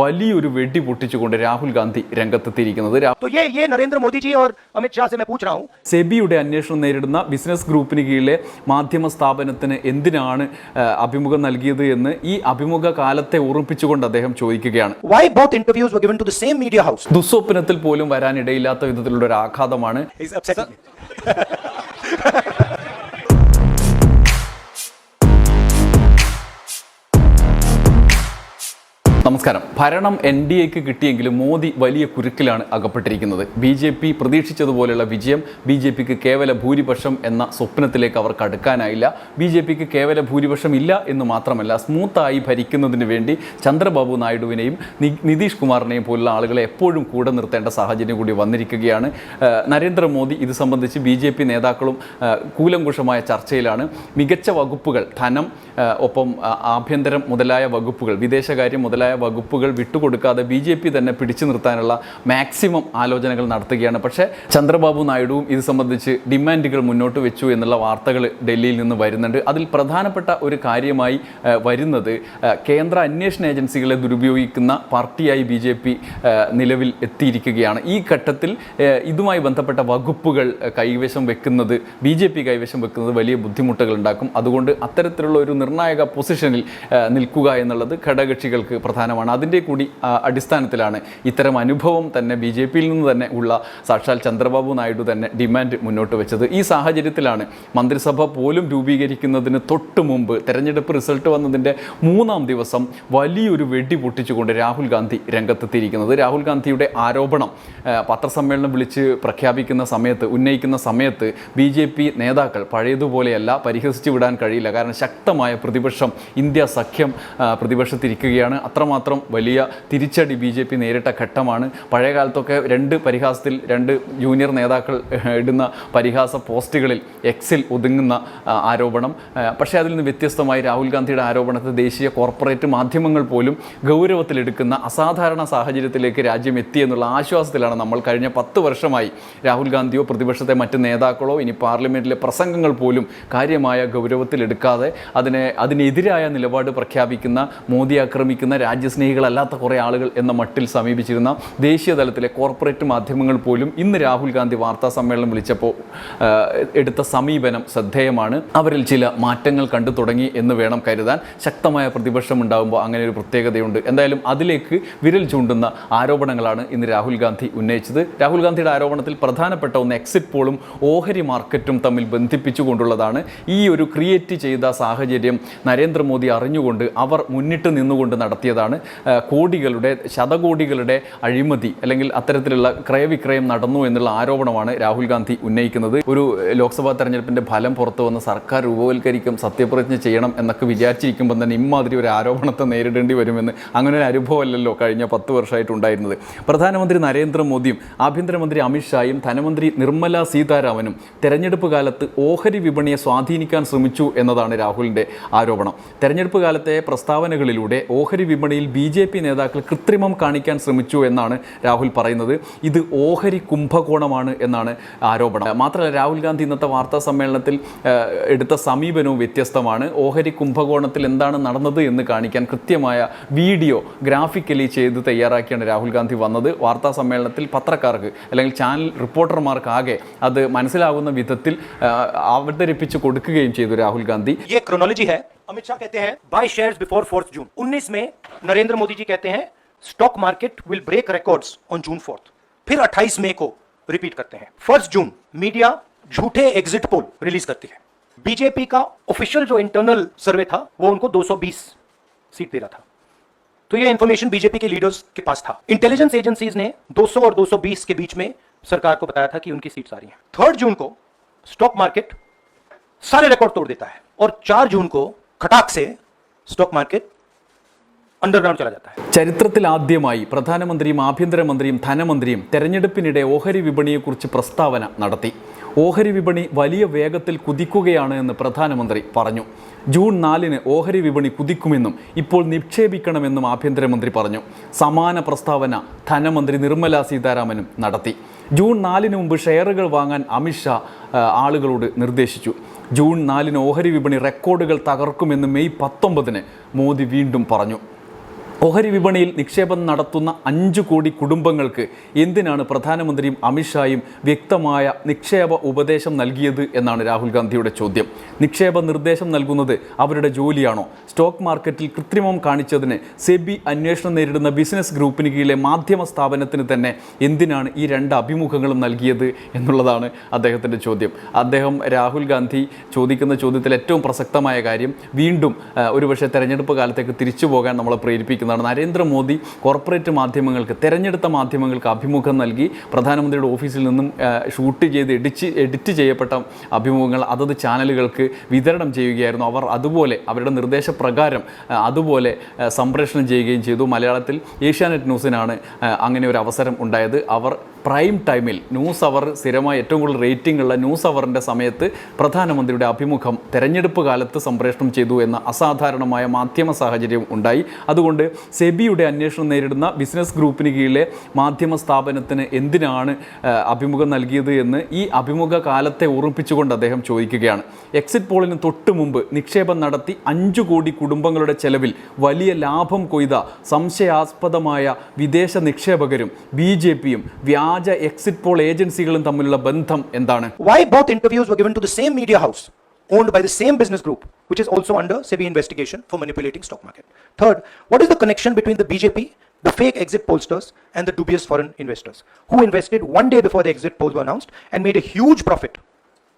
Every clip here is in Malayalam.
വലിയൊരു വെടി പൊട്ടിച്ചുകൊണ്ട് രാഹുൽ ഗാന്ധി രംഗത്തെത്തിയിരിക്കുന്നത് സെബിയുടെ അന്വേഷണം നേരിടുന്ന ബിസിനസ് ഗ്രൂപ്പിന് കീഴിലെ മാധ്യമ സ്ഥാപനത്തിന് എന്തിനാണ് അഭിമുഖം നൽകിയത് എന്ന് ഈ അഭിമുഖ കാലത്തെ ഓർമ്മിപ്പിച്ചുകൊണ്ട് അദ്ദേഹം ചോദിക്കുകയാണ്. ദുസ്വപ്നത്തിൽ പോലും വരാനിടയില്ലാത്ത വിധത്തിലുള്ള ഒരു ആഘാതമാണ്. നമസ്കാരം. ഭരണം എൻ ഡി എക്ക് കിട്ടിയെങ്കിലും മോദി വലിയ കുരുക്കിലാണ് അകപ്പെട്ടിരിക്കുന്നത്. ബി ജെ പി പ്രതീക്ഷിച്ചതുപോലെയുള്ള വിജയം ബി ജെ പിക്ക് കേവല ഭൂരിപക്ഷം എന്ന സ്വപ്നത്തിലേക്ക് അവർക്ക് അടുക്കാനായില്ല ബി ജെ പിക്ക് കേവല ഭൂരിപക്ഷം ഇല്ല എന്ന് മാത്രമല്ല സ്മൂത്തായി ഭരിക്കുന്നതിന് വേണ്ടി ചന്ദ്രബാബു നായിഡുവിനെയും നിതീഷ് കുമാറിനെയും പോലുള്ള ആളുകളെ എപ്പോഴും കൂടെ നിർത്തേണ്ട സാഹചര്യം കൂടി വന്നിരിക്കുകയാണ്. നരേന്ദ്രമോദി ഇത് സംബന്ധിച്ച് ബി ജെ പി നേതാക്കളും കൂലങ്കുഷമായ ചർച്ചയിലാണ്. മികച്ച വകുപ്പുകൾ ധനം ഒപ്പം ആഭ്യന്തരം മുതലായ വകുപ്പുകൾ വിദേശകാര്യം മുതലായ വകുപ്പുകൾ വിട്ടുകൊടുക്കാതെ ബി ജെ പി തന്നെ പിടിച്ചു നിർത്താനുള്ള മാക്സിമം ആലോചനകൾ നടത്തുകയാണ്. പക്ഷേ ചന്ദ്രബാബു നായിഡുവും ഇത് സംബന്ധിച്ച് ഡിമാൻഡുകൾ മുന്നോട്ട് വെച്ചു എന്നുള്ള വാർത്തകൾ ഡൽഹിയിൽ നിന്ന് വരുന്നുണ്ട്. അതിൽ പ്രധാനപ്പെട്ട ഒരു കാര്യമായി വരുന്നത് കേന്ദ്ര അന്വേഷണ ഏജൻസികളെ ദുരുപയോഗിക്കുന്ന പാർട്ടിയായി ബി ജെ പി നിലവിൽ എത്തിയിരിക്കുകയാണ്. ഈ ഘട്ടത്തിൽ ഇതുമായി ബന്ധപ്പെട്ട വകുപ്പുകൾ കൈവശം വെക്കുന്നത് ബി ജെ പി കൈവശം വെക്കുന്നത് വലിയ ബുദ്ധിമുട്ടുകൾ ഉണ്ടാക്കും. അതുകൊണ്ട് അത്തരത്തിലുള്ള ഒരു നിർണായക പൊസിഷനിൽ നിൽക്കുക എന്നുള്ളത് ഘടകകക്ഷികൾക്ക് പ്രധാനമാണ് അതിന്റെ കൂടി അടിസ്ഥാനത്തിലാണ് ഇത്തരം അനുഭവം തന്നെ ബി ജെ പിയിൽ നിന്ന് തന്നെ ഉള്ള സാക്ഷാൽ ചന്ദ്രബാബു നായിഡു തന്നെ ഡിമാൻഡ് മുന്നോട്ട് വെച്ചത്. ഈ സാഹചര്യത്തിലാണ് മന്ത്രിസഭ പോലും രൂപീകരിക്കുന്നതിന് തൊട്ട് മുമ്പ് തെരഞ്ഞെടുപ്പ് റിസൾട്ട് വന്നതിന്റെ മൂന്നാം ദിവസം വലിയൊരു വെടി പൊട്ടിച്ചുകൊണ്ട് രാഹുൽ ഗാന്ധി രംഗത്തെത്തിയിരിക്കുന്നത്. രാഹുൽ ഗാന്ധിയുടെ ആരോപണം പത്രസമ്മേളനം വിളിച്ച് പ്രഖ്യാപിക്കുന്ന സമയത്ത് ഉന്നയിക്കുന്ന സമയത്ത് ബി ജെ പി നേതാക്കൾ പഴയതുപോലെയല്ല പരിഹസിച്ചു വിടാൻ കഴിയില്ല. കാരണം ശക്തമായ പ്രതിപക്ഷം ഇന്ത്യ സഖ്യം പ്രതിപക്ഷത്തിരിക്കുകയാണ്. അത്രമാത്രം വലിയ തിരിച്ചടി ബി ജെ പി നേരിട്ട ഘട്ടമാണ്. പഴയ കാലത്തൊക്കെ രണ്ട് പരിഹാസത്തിൽ രണ്ട് ജൂനിയർ നേതാക്കൾ ഇടുന്ന പരിഹാസ പോസ്റ്റുകളിൽ എക്സിൽ ഒതുങ്ങുന്ന ആരോപണം. പക്ഷേ അതിൽ നിന്ന് വ്യത്യസ്തമായി രാഹുൽ ഗാന്ധിയുടെ ആരോപണത്തെ ദേശീയ കോർപ്പറേറ്റ് മാധ്യമങ്ങൾ പോലും ഗൗരവത്തിലെടുക്കുന്ന അസാധാരണ സാഹചര്യത്തിലേക്ക് രാജ്യം എത്തിയെന്നുള്ള ആശ്വാസത്തിലാണ് നമ്മൾ കഴിഞ്ഞ പത്ത് വർഷമായി രാഹുൽ ഗാന്ധിയോ പ്രതിപക്ഷത്തെ മറ്റ് നേതാക്കളോ ഇനി പാർലമെന്റിലെ പ്രസംഗങ്ങൾ പോലും കാര്യമായ ഗൗരവത്തിലെടുക്കാതെ അതിനെ അതിനെതിരായ നിലപാട് പ്രഖ്യാപിക്കുന്ന മോദി ആക്രമിക്കുന്ന രാജ്യസ്നേഹികളല്ലാത്ത കുറേ ആളുകൾ എന്ന മട്ടിൽ സമീപിച്ചിരുന്ന ദേശീയ തലത്തിലെ കോർപ്പറേറ്റ് മാധ്യമങ്ങൾ പോലും ഇന്ന് രാഹുൽ ഗാന്ധി വാർത്താ സമ്മേളനം വിളിച്ചപ്പോൾ എടുത്ത സമീപനം ശ്രദ്ധേയമാണ്. അവരിൽ ചില മാറ്റങ്ങൾ കണ്ടു തുടങ്ങി എന്ന് വേണം കരുതാൻ. ശക്തമായ പ്രതിപക്ഷം ഉണ്ടാകുമ്പോൾ അങ്ങനെ ഒരു പ്രത്യേകതയുണ്ട്. എന്തായാലും അതിലേക്ക് വിരൽ ചൂണ്ടുന്ന ആരോപണങ്ങളാണ് ഇന്ന് രാഹുൽ ഗാന്ധി ഉന്നയിച്ചത്. രാഹുൽ ഗാന്ധിയുടെ ആരോപണത്തിൽ പ്രധാനപ്പെട്ട ഒന്ന് എക്സിറ്റ് പോളും ഓഹരി മാർക്കറ്റും തമ്മിൽ ബന്ധിപ്പിച്ചുകൊണ്ടുള്ളതാണ്. ഈ ഒരു ക്രിയേറ്റ് ചെയ്ത സാഹചര്യം നരേന്ദ്രമോദി അറിഞ്ഞുകൊണ്ട് അവർ മുന്നിട്ട് നിന്നുകൊണ്ട് നടത്തിയതാണ് ആ, കോടികളുടെ ശതകോടികളുടെ അഴിമതി അല്ലെങ്കിൽ അത്തരത്തിലുള്ള ക്രയവിക്രയം നടന്നു എന്നുള്ള ആരോപണമാണ് രാഹുൽ ഗാന്ധി ഉന്നയിക്കുന്നത്. ഒരു ലോക്സഭാ തെരഞ്ഞെടുപ്പിന്റെ ഫലം പുറത്തു വന്ന് സർക്കാർ രൂപവൽക്കരിക്കും സത്യപ്രതിജ്ഞ ചെയ്യണം എന്നൊക്കെ വിചാരിച്ചിരിക്കുമ്പോൾ തന്നെ ഇമ്മാതിരി ഒരു ആരോപണത്തെ നേരിടേണ്ടി വരുമെന്ന് അങ്ങനെ ഒരു അനുഭവമല്ലല്ലോ കഴിഞ്ഞ പത്ത് വർഷമായിട്ടുണ്ടായിരുന്നത് പ്രധാനമന്ത്രി നരേന്ദ്രമോദിയും ആഭ്യന്തരമന്ത്രി അമിത്ഷായും ധനമന്ത്രി നിർമ്മല സീതാരാമനും തെരഞ്ഞെടുപ്പ് കാലത്ത് ഓഹരി വിപണിയെ സ്വാധീനിക്കാൻ ശ്രമിച്ചു എന്നതാണ് രാഹുലിന്റെ ആരോപണം. തെരഞ്ഞെടുപ്പ് കാലത്തെ പ്രസ്താവനകളിലൂടെ ഓഹരി മേഖലയിൽ ബി ജെ പി നേതാക്കൾ കൃത്രിമം കാണിക്കാൻ ശ്രമിച്ചു എന്നാണ് രാഹുൽ പറയുന്നത്. ഇത് ഓഹരി കുംഭകോണമാണ് എന്നാണ് ആരോപണം. മാത്രമല്ല രാഹുൽ ഗാന്ധി ഇന്നത്തെ വാർത്താ സമ്മേളനത്തിൽ എടുത്ത സമീപനവും വ്യത്യസ്തമാണ്. ഓഹരി കുംഭകോണത്തിൽ എന്താണ് നടന്നത് എന്ന് കാണിക്കാൻ കൃത്യമായ വീഡിയോ ഗ്രാഫിക്കലി ചെയ്ത് തയ്യാറാക്കിയാണ് രാഹുൽ ഗാന്ധി വന്നത്. വാർത്താ സമ്മേളനത്തിൽ പത്രക്കാർക്ക് അല്ലെങ്കിൽ ചാനൽ റിപ്പോർട്ടർമാർക്കാകെ അത് മനസ്സിലാകുന്ന വിധത്തിൽ അവതരിപ്പിച്ച് കൊടുക്കുകയും ചെയ്തു രാഹുൽ ഗാന്ധി. अमित शाह कहते हैं buy shares before fourth June 19 में नरेंद्र मोदी जी कहते हैं stock market will break records on June fourth फिर 28 मई को रिपीट करते हैं। फ़र्स्ट जून मीडिया झूठे एग्जिट पोल रिलीज़ करती है। बीजेपी का ऑफिशियल जो इंटरनल सर्वे था, वो उनको 220 सीट दे रहा था। तो ये इंफॉर्मेशन बीजेपी के लीडर्स के पास था। इंटेलिजेंस एजेंसीज ने 200 और 220 के बीच में सरकार को बताया था कि उनकी सीट्स आ रही हैं। थर्ड जून को स्टॉक मार्केट सारे रिकॉर्ड तोड़ देता है। और चार जून को खटाक से स्टॉक मार्केट अंडरग्राउंड चला जाता है ചരിത്രത്തിൽ ആദ്യമായി പ്രധാനമന്ത്രിയും ആഭ്യന്തരമന്ത്രിയും ധനമന്ത്രിയും തെരഞ്ഞെടുപ്പിനിടെ ഓഹരി വിപണിയെക്കുറിച്ച് പ്രസ്താവന നടത്തി ഓഹരി വിപണി വലിയ വേഗത്തിൽ കുതിക്കുകയാണ് എന്ന് പ്രധാനമന്ത്രി പറഞ്ഞു ജൂൺ നാലിന് ഓഹരി വിപണി കുതിക്കുമെന്നും ഇപ്പോൾ നിക്ഷേപിക്കണമെന്നും ആഭ്യന്തരമന്ത്രി പറഞ്ഞു സമാന പ്രസ്താവന ധനമന്ത്രി നിർമ്മല സീതാരാമനും നടത്തി ജൂൺ നാലിന് മുമ്പ് ഷെയറുകൾ വാങ്ങാൻ അമിത്ഷാ ആ, ആളുകളോട് നിർദ്ദേശിച്ചു ജൂൺ നാലിന് ഓഹരി വിപണി റെക്കോർഡുകൾ തകർക്കുമെന്ന് മെയ് പത്തൊമ്പതിന് മോദി വീണ്ടും പറഞ്ഞു. ഓഹരി വിപണിയിൽ നിക്ഷേപം നടത്തുന്ന അഞ്ചു കോടി കുടുംബങ്ങൾക്ക് എന്തിനാണ് പ്രധാനമന്ത്രിയും അമിത്ഷായും വ്യക്തമായ നിക്ഷേപ ഉപദേശം നൽകിയത് എന്നാണ് രാഹുൽ ഗാന്ധിയുടെ ചോദ്യം. നിക്ഷേപ നിർദ്ദേശം നൽകുന്നത് അവരുടെ ജോലിയാണോ? സ്റ്റോക്ക് മാർക്കറ്റിൽ കൃത്രിമം കാണിച്ചതിന് സെബി അന്വേഷണം നേരിടുന്ന ബിസിനസ് ഗ്രൂപ്പിന് കീഴിലെ മാധ്യമ സ്ഥാപനത്തിന് തന്നെ എന്തിനാണ് ഈ രണ്ട് അഭിമുഖങ്ങളും നൽകിയത് എന്നുള്ളതാണ് അദ്ദേഹത്തിന്റെ ചോദ്യം. അദ്ദേഹം രാഹുൽ ഗാന്ധി ചോദിക്കുന്ന ചോദ്യത്തിൽ ഏറ്റവും പ്രസക്തമായ കാര്യം വീണ്ടും ഒരുപക്ഷെ തെരഞ്ഞെടുപ്പ് കാലത്തേക്ക് തിരിച്ചു പോകാൻ നമ്മളെ പ്രേരിപ്പിക്കുന്നതാണ് നരേന്ദ്രമോദി കോർപ്പറേറ്റ് മാധ്യമങ്ങൾക്ക് തെരഞ്ഞെടുത്ത മാധ്യമങ്ങൾക്ക് അഭിമുഖം നൽകി പ്രധാനമന്ത്രിയുടെ ഓഫീസിൽ നിന്നും ഷൂട്ട് ചെയ്ത് എഡിച്ച് എഡിറ്റ് ചെയ്യപ്പെട്ട അഭിമുഖങ്ങൾ അതത് ചാനലുകൾക്ക് വിതരണം ചെയ്യുകയായിരുന്നു. അവർ അതുപോലെ അവരുടെ നിർദ്ദേശപ്രകാരം അതുപോലെ സംപ്രേഷണം ചെയ്യുകയും ചെയ്തു. മലയാളത്തിൽ ഏഷ്യാനെറ്റ് ന്യൂസിനാണ് അങ്ങനെ ഒരു അവസരം ഉണ്ടായത്. അവർ പ്രൈം ടൈമിൽ ന്യൂസ് അവർ സ്ഥിരമായി ഏറ്റവും കൂടുതൽ റേറ്റിംഗ് ഉള്ള ന്യൂസ് അവറിന്റെ സമയത്ത് പ്രധാനമന്ത്രിയുടെ അഭിമുഖം തെരഞ്ഞെടുപ്പ് കാലത്ത് സംപ്രേഷണം ചെയ്തു എന്ന അസാധാരണമായ മാധ്യമ സാഹചര്യം ഉണ്ടായി. അതുകൊണ്ട് സെബിയുടെ അന്വേഷണം നേരിടുന്ന ബിസിനസ് ഗ്രൂപ്പിന് കീഴിലെ മാധ്യമ സ്ഥാപനത്തിന് എന്തിനാണ് അഭിമുഖം നൽകിയത് എന്ന് ഈ അഭിമുഖ കാലത്തെ ഓർമ്മിപ്പിച്ചുകൊണ്ട് അദ്ദേഹം ചോദിക്കുകയാണ്. എക്സിറ്റ് പോളിന് തൊട്ട് മുമ്പ് നിക്ഷേപം നടത്തി അഞ്ചു കോടി കുടുംബങ്ങളുടെ ചെലവിൽ വലിയ ലാഭം കൊയ്ത സംശയാസ്പദമായ വിദേശ നിക്ഷേപകരും ബി ജെ പിയും വ്യാജ എക്സിറ്റ് പോൾ ഏജൻസികളും തമ്മിലുള്ള ബന്ധം എന്താണ് Why both interviews were given to the same media house owned by the same business group, which is also under SEBI investigation for manipulating stock market? Third, what is the connection between the BJP, the fake exit pollsters, and the dubious foreign investors who invested one day before the exit polls were announced and made a huge profit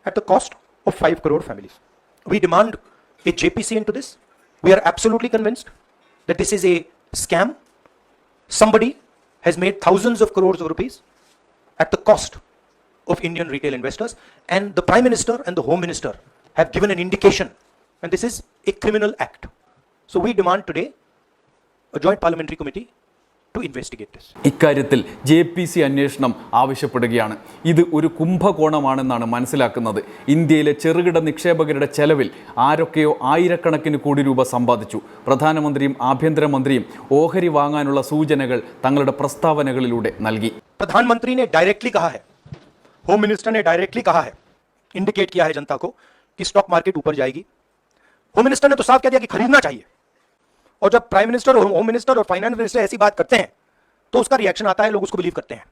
at the cost of 5 crore families? We demand a JPC into this. We are absolutely convinced that this is a scam. Somebody has made thousands of crores of rupees at the cost of Indian retail investors, and the Prime Minister and the Home Minister have given an indication, and this is a criminal act. So we demand today a joint parliamentary committee. ഇക്കാര്യത്തിൽ ജെ പി സി അന്വേഷണം ആവശ്യപ്പെടുകയാണ് ഇത് ഒരു കുംഭകോണമാണെന്നാണ് മനസ്സിലാക്കുന്നത് ഇന്ത്യയിലെ ചെറുകിട നിക്ഷേപകരുടെ ചെലവിൽ ആരൊക്കെയോ ആയിരക്കണക്കിന് കോടി രൂപ സമ്പാദിച്ചു പ്രധാനമന്ത്രിയും ആഭ്യന്തരമന്ത്രിയും ഓഹരി വാങ്ങാനുള്ള സൂചനകൾ തങ്ങളുടെ പ്രസ്താവനകളിലൂടെ നൽകി प्रधानमंत्री ने डायरेक्टली कहा है। होम मिनिस्टर ने डायरेक्टली कहा है। इंडिकेट किया है जनता को कि स्टॉक मार्केट ऊपर जाएगी। होम मिनिस्टर ने तो साफ़ कह दिया कि खरीदना चाहिए। और जब प्राइम मिनिस्टर और होम मिनिस्टर और फाइनेंस मिनिस्टर ऐसी बात करते हैं तो उसका रिएक्शन आता है लोग उसको बिलीव करते हैं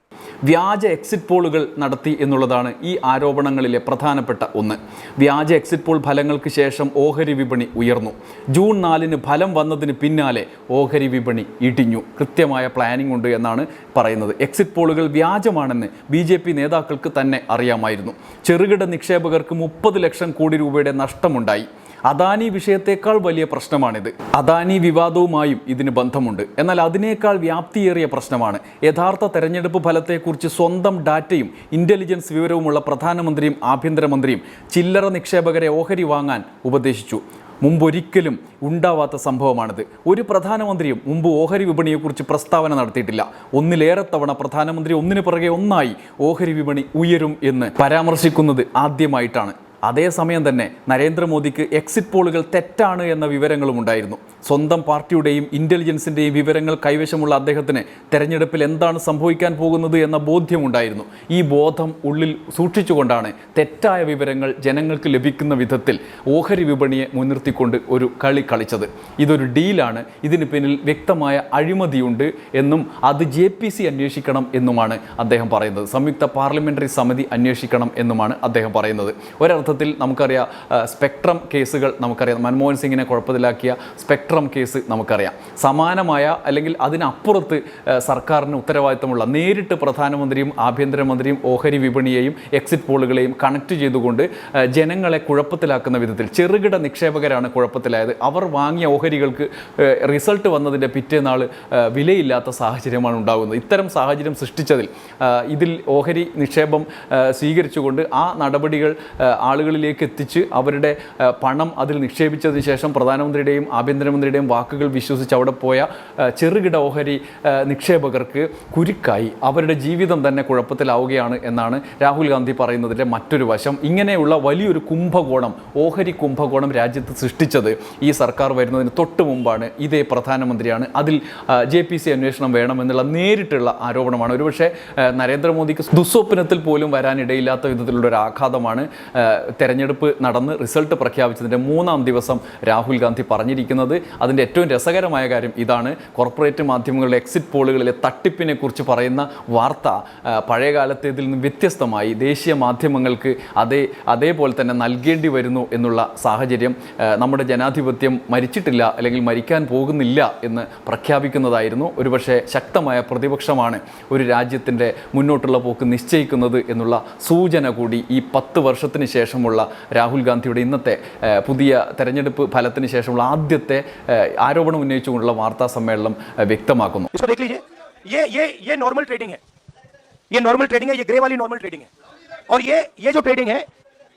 വ്യാജ എക്സിറ്റ് പോളുകൾ നടത്തി എന്നുള്ളതാണ് ഈ ആരോപണങ്ങളിലെ പ്രധാനപ്പെട്ട ഒന്ന് വ്യാജ എക്സിറ്റ് പോൾ ഫലങ്ങൾക്ക് ശേഷം ഓഹരി വിപണി ഉയർന്നു ജൂൺ നാലിന് ഫലം വന്നതിന് പിന്നാലെ ഓഹരി വിപണി ഇടിഞ്ഞു കൃത്യമായ പ്ലാനിംഗ് ഉണ്ട് എന്നാണ് പറയുന്നത് എക്സിറ്റ് പോളുകൾ വ്യാജമാണെന്ന് ബി ജെ പി നേതാക്കൾക്ക് തന്നെ അറിയാമായിരുന്നു ചെറുകിട നിക്ഷേപകർക്ക് മുപ്പത് ലക്ഷം കോടി രൂപയുടെ നഷ്ടമുണ്ടായി അദാനി വിഷയത്തേക്കാൾ വലിയ പ്രശ്നമാണിത്. അദാനി വിവാദവുമായും ഇതിന് ബന്ധമുണ്ട്. എന്നാൽ അതിനേക്കാൾ വ്യാപ്തിയേറിയ പ്രശ്നമാണ്. യഥാർത്ഥ തെരഞ്ഞെടുപ്പ് ഫലത്തെക്കുറിച്ച് സ്വന്തം ഡാറ്റയും ഇന്റലിജൻസ് വിവരവുമുള്ള പ്രധാനമന്ത്രിയും ആഭ്യന്തരമന്ത്രിയും ചില്ലറ നിക്ഷേപകരെ ഓഹരി വാങ്ങാൻ ഉപദേശിച്ചു. മുമ്പൊരിക്കലും ഉണ്ടാവാത്ത സംഭവമാണിത്. ഒരു പ്രധാനമന്ത്രിയും മുമ്പ് ഓഹരി വിപണിയെക്കുറിച്ച് പ്രസ്താവന നടത്തിയിട്ടില്ല. ഒന്നിലേറെ തവണ പ്രധാനമന്ത്രി ഒന്നിനു പുറകെ ഒന്നായി ഓഹരി വിപണി ഉയരും എന്ന് പരാമർശിക്കുന്നത് ആദ്യമായിട്ടാണ്. അതേസമയം തന്നെ നരേന്ദ്രമോദിക്ക് എക്സിറ്റ് പോളുകൾ തെറ്റാണ് എന്ന വിവരങ്ങളും ഉണ്ടായിരുന്നു. സ്വന്തം പാർട്ടിയുടെയും ഇന്റലിജൻസിന്റെയും വിവരങ്ങൾ കൈവശമുള്ള അദ്ദേഹത്തിന് തെരഞ്ഞെടുപ്പിൽ എന്താണ് സംഭവിക്കാൻ പോകുന്നത് എന്ന ബോധ്യമുണ്ടായിരുന്നു ഈ ബോധം ഉള്ളിൽ സൂക്ഷിച്ചുകൊണ്ടാണ് തെറ്റായ വിവരങ്ങൾ ജനങ്ങൾക്ക് ലഭിക്കുന്ന വിധത്തിൽ ഓഹരി വിപണിയെ മുൻനിർത്തിക്കൊണ്ട് ഒരു കളി കളിച്ചത്. ഇതൊരു ഡീലാണ് ഇതിന് പിന്നിൽ വ്യക്തമായ അഴിമതിയുണ്ട് എന്നും അത് ജെ പി സി അന്വേഷിക്കണം എന്നുമാണ് അദ്ദേഹം പറയുന്നത്. സംയുക്ത പാർലമെന്ററി സമിതി അന്വേഷിക്കണം എന്നുമാണ് അദ്ദേഹം പറയുന്നത്. ഒരർത്ഥത്തിൽ നമുക്കറിയാം സ്പെക്ട്രം കേസുകൾ നമുക്കറിയാം. മൻമോഹൻ സിംഗിനെ കുഴപ്പത്തിലാക്കിയ സ്പെക്ട്രം കേസ് നമുക്കറിയാം. സമാനമായ അല്ലെങ്കിൽ അതിനപ്പുറത്ത് സർക്കാരിന് ഉത്തരവാദിത്തമുള്ള നേരിട്ട് പ്രധാനമന്ത്രിയും ആഭ്യന്തരമന്ത്രിയും ഓഹരി വിപണിയെയും എക്സിറ്റ് പോളുകളെയും കണക്ട് ചെയ്തുകൊണ്ട് ജനങ്ങളെ കുഴപ്പത്തിലാക്കുന്ന വിധത്തിൽ ചെറുകിട നിക്ഷേപകരാണ് കുഴപ്പത്തിലായത്. അവർ വാങ്ങിയ ഓഹരികൾക്ക് റിസൾട്ട് വന്നതിന്റെ പിറ്റേനാൾ വിലയില്ലാത്ത സാഹചര്യമാണ് ഉണ്ടാകുന്നത്. ഇത്തരം സാഹചര്യം സൃഷ്ടിച്ചതിൽ ഇതിൽ ഓഹരി നിക്ഷേപം സ്വീകരിച്ചുകൊണ്ട് ആ നടപടികൾ ആ, ആളുകളിലേക്ക് എത്തിച്ച് അവരുടെ പണം അതിൽ നിക്ഷേപിച്ചതിന് ശേഷം പ്രധാനമന്ത്രിയുടെയും ആഭ്യന്തരമന്ത്രിയുടെയും വാക്കുകൾ വിശ്വസിച്ച് അവിടെ പോയ ചെറുകിട ഓഹരി നിക്ഷേപകർക്ക് കുരുക്കായി. അവരുടെ ജീവിതം തന്നെ കുഴപ്പത്തിലാവുകയാണ് എന്നാണ് രാഹുൽ ഗാന്ധി പറയുന്നതിന്റെ മറ്റൊരു വശം. ഇങ്ങനെയുള്ള വലിയൊരു കുംഭകോണം ഓഹരി കുംഭകോണം രാജ്യത്ത് സൃഷ്ടിച്ചത് ഈ സർക്കാർ വരുന്നതിന് തൊട്ട് മുമ്പാണ്. ഇതേ പ്രധാനമന്ത്രിയാണ്. അതിൽ ജെ പി സി അന്വേഷണം വേണമെന്നുള്ള നേരിട്ടുള്ള ആരോപണമാണ്. ഒരുപക്ഷെ നരേന്ദ്രമോദിക്ക് ദുസ്വപ്നത്തിൽ പോലും വരാനിടയില്ലാത്ത വിധത്തിലുള്ള ഒരു ആഘാതമാണ് തെരഞ്ഞെടുപ്പ് നടന്ന് റിസൾട്ട് പ്രഖ്യാപിച്ചതിന്റെ മൂന്നാം ദിവസം രാഹുൽ ഗാന്ധി പറഞ്ഞിരിക്കുന്നത് അതിന്റെ ഏറ്റവും രസകരമായ കാര്യം ഇതാണ്. കോർപ്പറേറ്റ് മാധ്യമങ്ങളുടെ എക്സിറ്റ് പോളുകളിലെ തട്ടിപ്പിനെ കുറിച്ച് പറയുന്ന വാർത്ത പഴയ കാലത്തേതിൽ നിന്ന് വ്യത്യസ്തമായി ദേശീയ മാധ്യമങ്ങൾക്ക് അതേ അതേപോലെ തന്നെ നൽകേണ്ടി വരുന്നു എന്നുള്ള സാഹചര്യം നമ്മുടെ ജനാധിപത്യം മരിച്ചിട്ടില്ല അല്ലെങ്കിൽ മരിക്കാൻ പോകുന്നില്ല എന്ന് പ്രഖ്യാപിക്കുന്നതായിരുന്നു. ഒരുപക്ഷെ ശക്തമായ പ്രതിപക്ഷമാണ് ഒരു രാജ്യത്തിന്റെ മുന്നോട്ടുള്ള പോക്ക് നിശ്ചയിക്കുന്നത് എന്നുള്ള സൂചന കൂടി ഈ പത്ത് വർഷത്തിന് ശേഷമുള്ള രാഹുൽ ഗാന്ധിയുടെ ഇന്നത്തെ ആ, പുതിയ തെരഞ്ഞെടുപ്പ് ഫലത്തിന് ശേഷമുള്ള ആദ്യത്തെ ആ, ആരോപണം ഉന്നയിച്ചുകൊണ്ടുള്ള വാർത്താ സമ്മേളനം ആ, വ്യക്തമാക്കുന്നു इसको देख लीजिए ये ये ये नॉर्मल ट्रेडिंग है ये नॉर्मल ट्रेडिंग है ये ग्रे वाली नॉर्मल ट्रेडिंग है और ये ये जो ट्रेडिंग है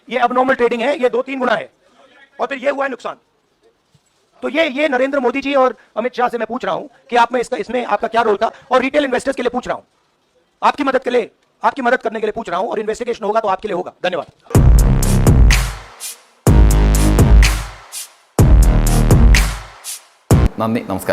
ये अब नॉर्मल ट्रेडिंग है ये दो तीन गुना है और फिर ये हुआ है नुकसान तो ये ये नरेंद्र मोदी जी और अमित शाह से मैं पूछ रहा हूं कि आप में इसका इसमें आपका क्या रोल था और रिटेल इन्वेस्टर्स के लिए पूछ रहा हूं आपकी मदद के लिए आपकी मदद करने के लिए पूछ रहा हूं और इन्वेस्टिगेशन होगा तो आपके लिए होगा धन्यवाद നന്ദി നമസ്കാരം.